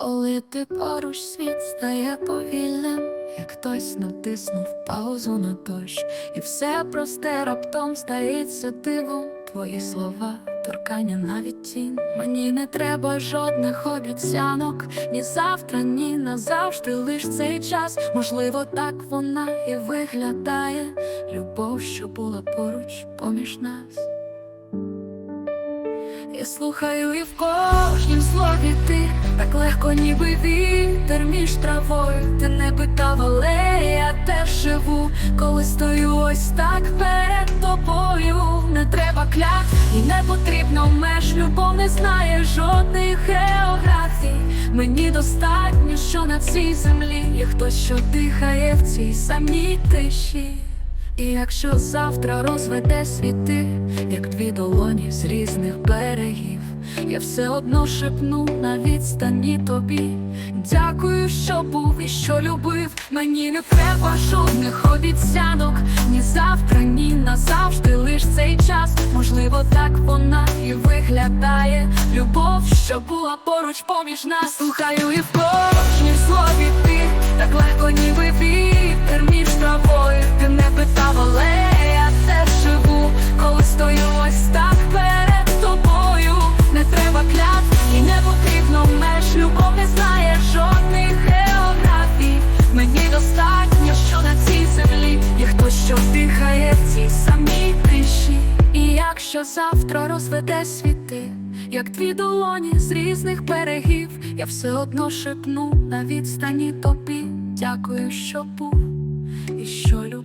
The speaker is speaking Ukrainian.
Коли ти поруч світ стає повільним, як хтось натиснув паузу на дощ, і все просте раптом стається дивом. Твої слова, торкання навіть тінь. Мені не треба жодних обіцянок, ні завтра, ні назавжди, лиш цей час. Можливо, так вона і виглядає. Любов, що була поруч поміж нас. Я слухаю і в кожнім слові ти так легко, ніби вітер між травою. Ти не питав, але я теж живу, коли стою ось так перед тобою. Не треба клят і не потрібно меж. Любов не знає жодних географій. Мені достатньо, що на цій землі є хтось, що дихає в цій самій тиші. І якщо завтра розведе світи, як дві долоні з різних берегів, я все одно шепну на відстані тобі. Дякую, що був і що любив. Мені не треба жодних обіцянок, ні завтра, ні назавжди, лиш цей час. Можливо, так вона і виглядає. Любов, що була поруч поміж нас. Слухаю і в кожній слові ти Якщо завтра розведе світи, як дві долоні з різних берегів, я все одно шепну на відстані тобі. Дякую, що був і що любив.